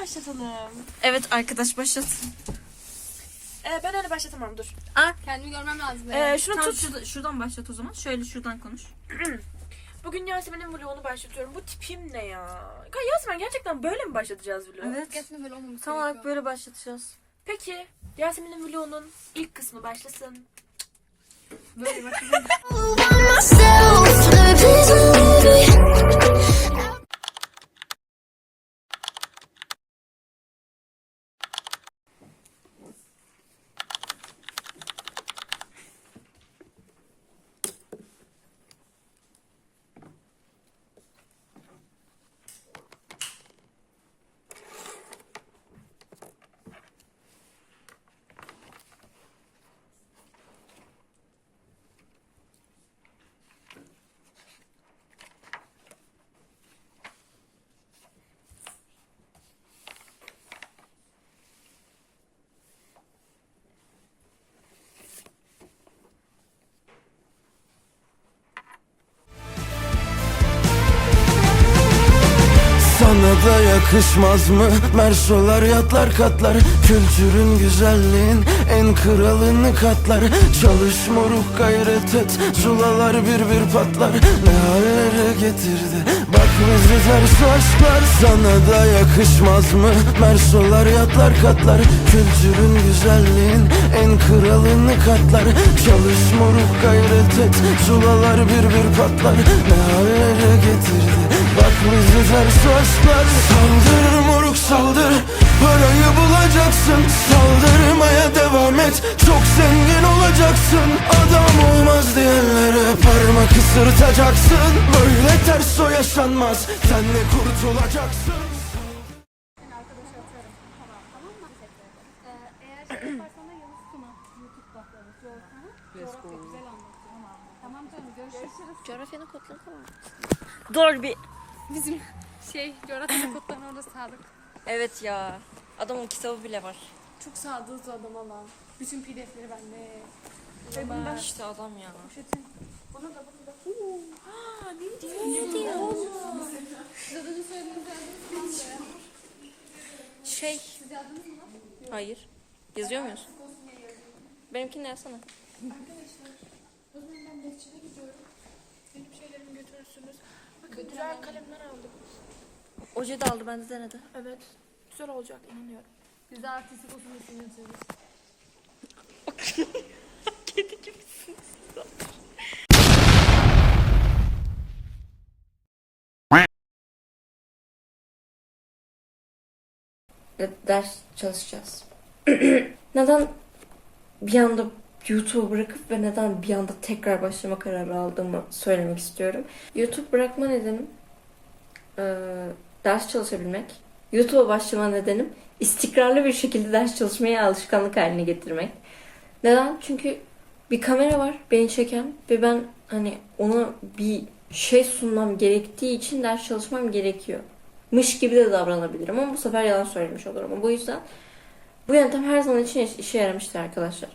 başlatalım. Evet arkadaş başlat. Ee, ben öyle başlatamam dur. Kendimi görmem lazım. Ee, şunu Tamam, tut. şurada- şuradan başlat o zaman. Şöyle şuradan konuş. Bugün Yasemin'in vlogunu başlatıyorum. Bu tipim ne ya? Ya Yasemin gerçekten böyle mi başlatacağız vlogu? Evet. Gerçekten böyle olmaması Tam olarak gerekiyor. böyle başlatacağız. Peki Yasemin'in vlogunun ilk kısmı başlasın. Böyle başlayalım. da yakışmaz mı? Mersolar yatlar katlar. Kültürün güzelliğin en kralını katlar. Çalış moruk gayret et. Zulalar bir bir patlar. Ne hallere getirdi? Bak bizi ters aşklar Sana da yakışmaz mı? Mersolar yatlar katlar. Kültürün güzelliğin en kralını katlar. Çalış moruk gayret et. Zulalar bir bir patlar. Ne hallere ters aşklar Saldır moruk saldır Parayı bulacaksın Saldırmaya devam et Çok zengin olacaksın Adam olmaz diyenlere Parmak ısırtacaksın Böyle ters o yaşanmaz Sen de kurtulacaksın. Coğrafyanın kodlarını. Dur bir. Bizim şey coğrafya kodlarına orada sadık. Evet ya. Adamın kitabı bile var. Çok sadığız o adam ama. Bütün pdf'leri bende. Ve bundan İşte adam ya. poşetin. Bunu da bunu da. Uuu. Ha ne diyor? Ne diyor? Zadını söylediğiniz mi? Şey. Siz yazdınız mı? Hayır. Yazıyor muyuz? Benimkini yazsana. O zaman ben Behçet'e gidiyorum. Benim şeylerimi götürürsünüz. Bakın güzel kalemler aldım. Oje de aldı bende denedi. Evet. Güzel olacak inanıyorum. Biz de artistik olsun diye yazıyoruz. Ve ders çalışacağız. neden bir anda YouTube bırakıp ve neden bir anda tekrar başlama kararı aldığımı söylemek istiyorum. YouTube bırakma nedenim eee, ders çalışabilmek. YouTube'a başlama nedenim istikrarlı bir şekilde ders çalışmaya alışkanlık haline getirmek. Neden? Çünkü bir kamera var beni çeken ve ben hani ona bir şey sunmam gerektiği için ders çalışmam gerekiyor mış gibi de davranabilirim ama bu sefer yalan söylemiş olurum. Bu yüzden bu yöntem her zaman için iş- işe yaramıştır arkadaşlar.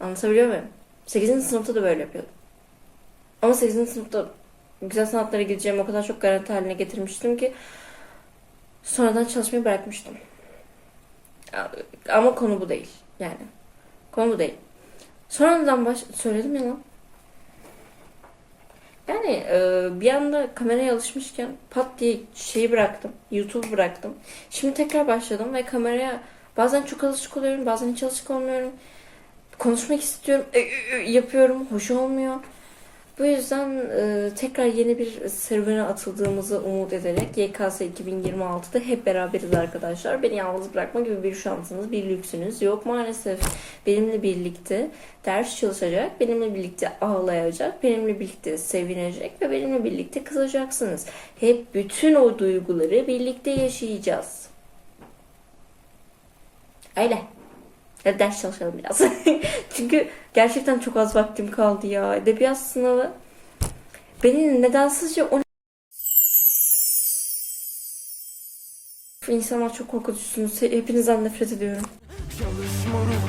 Anlatabiliyor muyum? 8. sınıfta da böyle yapıyordum. Ama 8. sınıfta güzel sanatlara gideceğim o kadar çok garanti haline getirmiştim ki sonradan çalışmayı bırakmıştım. Ama konu bu değil. Yani. Konu bu değil. Sonradan baş... Söyledim ya lan. Yani e, bir anda kameraya alışmışken pat diye şeyi bıraktım. YouTube bıraktım. Şimdi tekrar başladım ve kameraya bazen çok alışık oluyorum, bazen hiç alışık olmuyorum. Konuşmak istiyorum, e, yapıyorum, hoş olmuyor. Bu yüzden e, tekrar yeni bir serüvene atıldığımızı umut ederek YKS 2026'da hep beraberiz arkadaşlar. Beni yalnız bırakma gibi bir şansınız, bir lüksünüz yok maalesef. Benimle birlikte ders çalışacak, benimle birlikte ağlayacak, benimle birlikte sevinecek ve benimle birlikte kızacaksınız. Hep bütün o duyguları birlikte yaşayacağız. Öyle. Hadi ders çalışalım biraz. Çünkü gerçekten çok az vaktim kaldı ya. Edebiyat sınavı beni nedensizce o İnsanlar çok korkutucusunuz. Hepinizden nefret ediyorum. Çalış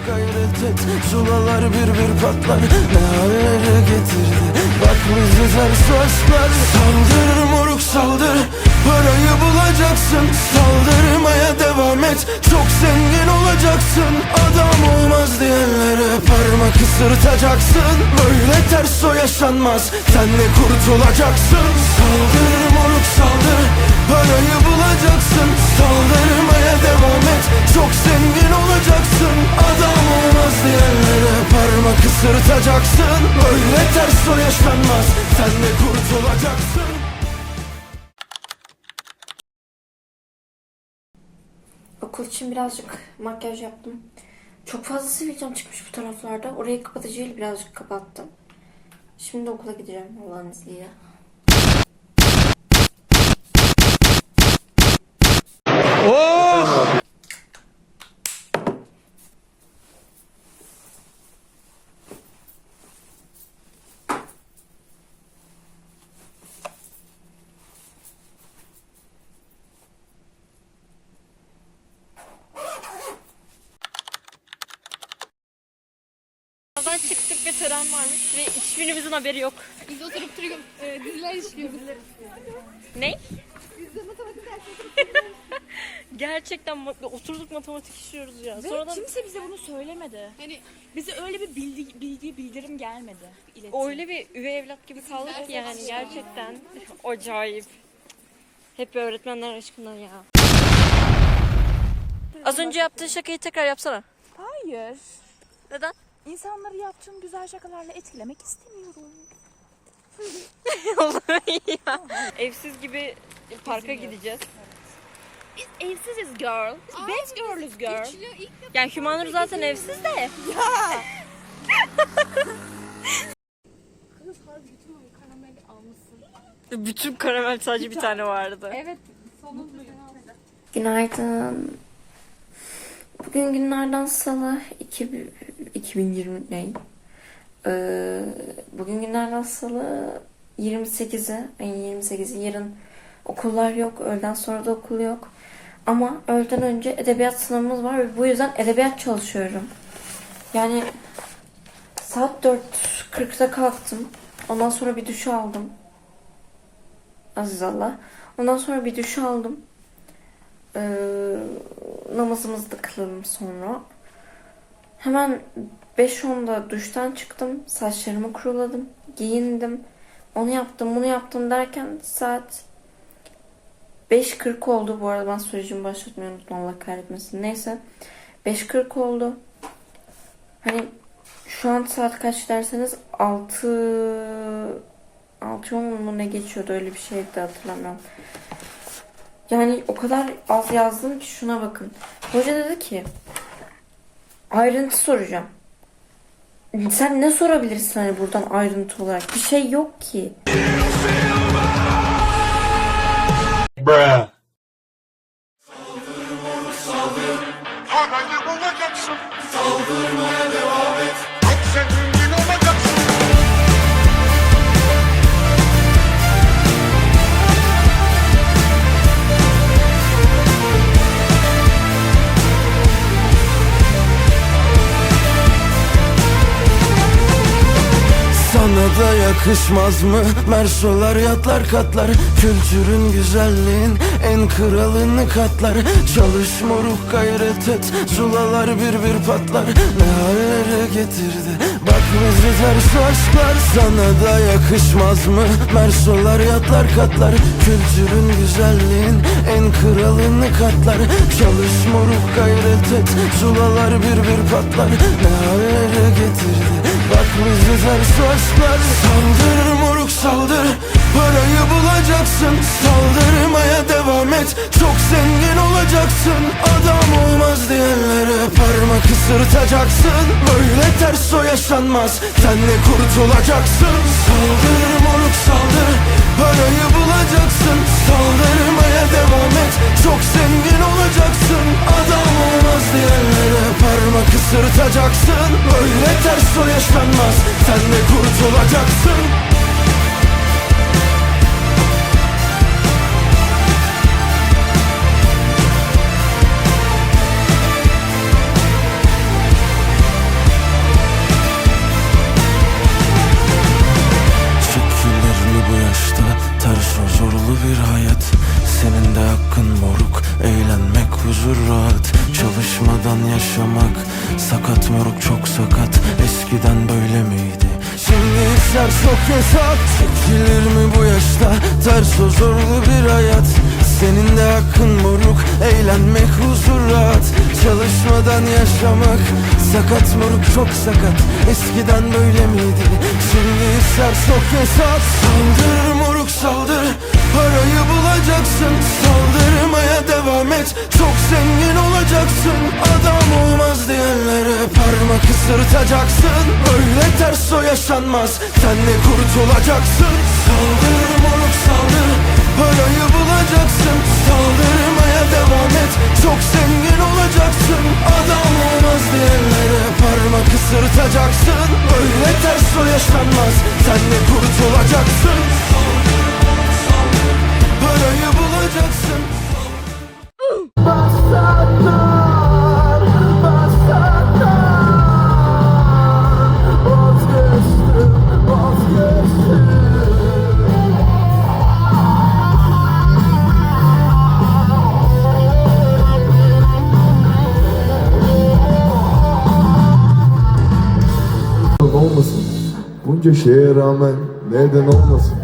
gayret et Zulalar bir bir patlar Ne hallere getirdi Bak bizi ters aşklar Saldır moruk saldır Parayı bulacaksın Saldırmaya devam et. Çok zengin olacaksın Adam olmaz diyenlere parmak ısırtacaksın. Böyle ters o yaşanmaz Senle kurtulacaksın. Saldır moruk saldır. Parayı bulacaksın Saldırmaya devam et. Çok zengin olacaksın Adam olmaz diyenlere parmak ısırtacaksın. Böyle ters o yaşanmaz Senle kurtulacaksın Okul için birazcık makyaj yaptım. Çok fazla sivilcem çıkmış bu taraflarda. Orayı kapatıcıyla birazcık kapattım. Şimdi okula gideceğim Allah'ın izniyle. Sınavdan ve tören varmış ve hiçbirimizin haberi yok. Biz oturup duruyoruz. E, diziler işliyoruz. Ne? Gerçekten ma- oturduk matematik işliyoruz ya. Sonradan Kimse bize bunu söylemedi. Hani Bize öyle bir bildi, bilgi bildirim gelmedi. İletim. öyle bir üvey evlat gibi kaldık ki yani gerçekten. Acayip. Hep öğretmenler aşkından ya. Az önce yaptığın şakayı tekrar yapsana. Hayır. Neden? İnsanları yaptığım güzel şakalarla etkilemek istemiyorum. ya. Evsiz gibi parka gideceğiz. Biz evsiziz girl. Best girl'üz girl. Yani Hümanur zaten evsiz de. kız harbi bütün o karameli almışsın. Bütün karamel sadece bir tane vardı. Evet. Sonunda Günaydın. Bugün günlerden salı 2, 2020 ne? Ee, bugün günlerden salı 28'i, ayın 28'i yarın okullar yok. Öğleden sonra da okul yok. Ama öğleden önce edebiyat sınavımız var ve bu yüzden edebiyat çalışıyorum. Yani saat 4.40'da kalktım. Ondan sonra bir duş aldım. Aziz Allah. Ondan sonra bir duş aldım. Ee, namazımızı da kılalım sonra. Hemen 5.10'da duştan çıktım. Saçlarımı kuruladım. Giyindim. Onu yaptım, bunu yaptım derken saat 5.40 oldu. Bu arada ben sürecimi başlatmayı unuttum. Allah kahretmesin. Neyse. 5.40 oldu. Hani şu an saat kaç derseniz 6 6 mu ne geçiyordu öyle bir şeydi hatırlamıyorum. Yani o kadar az yazdım ki şuna bakın. Hoca dedi ki ayrıntı soracağım. Sen ne sorabilirsin hani buradan ayrıntı olarak? Bir şey yok ki. Bruh bulacaksın. Saldırmaya devam Da yakışmaz mı? Mersolar yatlar katlar. Kültürün güzelliğin en kralını katlar. Çalış moruk gayret et. Zulalar bir bir patlar. Ne hallere getirdi? Bak bizi ters aşklar Sana da yakışmaz mı? Mersolar yatlar katlar. Kültürün güzelliğin en kralını katlar. Çalış moruk gayret et. Zulalar bir bir patlar. Ne hallere getirdi? Bak bizi ters aşklar Saldır moruk saldır. Parayı bulacaksın. Saldırmaya devam et. Çok zengin olacaksın. Adam olmaz diyenlere parmak ısırtacaksın. Böyle ters o yaşanmaz. Senle kurtulacaksın. Saldır moruk saldır. Parayı bulacaksın. Saldırmaya devam et. Çok zengin olacaksın. Adam olmaz diyenlere parmak ısırtacaksın. Böyle ters o yaşanmaz. Senle kurtulacaksın çok hesap Çekilir mi bu yaşta? Ters o zorlu bir hayat. Senin de hakkın moruk. Eğlenmek huzur rahat. Çalışmadan yaşamak. Sakat moruk çok sakat. Eskiden böyle miydi? Şimdi işler çok hesap Saldır moruk saldır. Parayı bulacaksın Saldırmaya devam et. Çok zengin olacaksın Adam olmaz diyenlere parmak ısırtacaksın. Öyle ters o yaşanmaz Sen de kurtulacaksın. Saldır moruk saldır. Parayı bulacaksın Saldırmaya devam et. Çok zengin olacaksın Adam olmaz diyenlere parmak ısırtacaksın. Öyle ters o yaşanmaz Sen de kurtulacaksın Parayı bulacaksın. Olmasın? Bunca şeye rağmen neden olmasın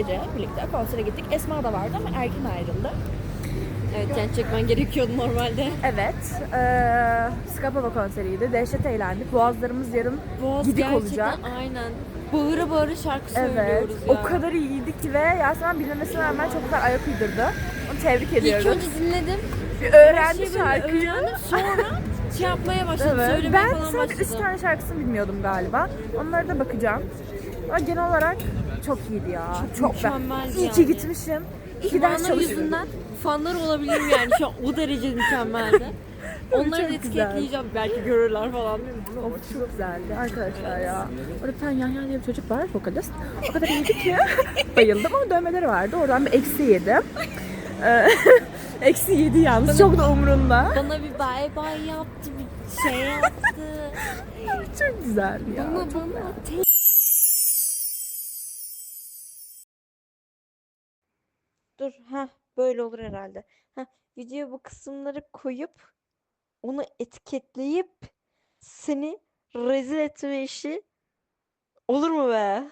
gece birlikte konsere gittik. Esma da vardı ama erken ayrıldı. Evet yani çekmen gerekiyordu normalde. Evet. Eee Skapava konseriydi. Dehşet eğlendik. Boğazlarımız yarım Boğaz gidik gerçekten olacak. aynen. Bağıra bağıra şarkı Evet. söylüyoruz ya. O kadar iyiydik ki ve Yasemen bilmemesine rağmen çok güzel ayak uydurdu. Onu tebrik İlk ediyorum. önce dinledim. Bir öğrendi böyle şarkıyı. öğrendim. Sonra şey yapmaya başladım. Evet. Söylemeye Ben falan sadece üç başladım. tane şarkısını bilmiyordum galiba. Onlara da bakacağım. Ama genel olarak çok iyiydi ya. Çok, ben. mükemmeldi İyi yani. ki gitmişim. İyi ki ders çalışıyorum. yüzünden fanlar olabilirim yani şu an o derece mükemmeldi. Onları da çok güzel. etiketleyeceğim belki görürler falan. Of çok güzeldi arkadaşlar ya. Orada bir tane Yahya diye bir çocuk var vokalist. O kadar iyiydi ki bayıldım ama dövmeleri vardı. Oradan bir eksi yedim. Ee, eksi yedi yalnız. Çok da umurunda. Bana bir bay bay yaptı, bir şey yaptı. Çok güzeldi ya. Bana bana Dur ha böyle olur herhalde. Ha videoya bu kısımları koyup onu etiketleyip seni rezil etme işi olur mu be?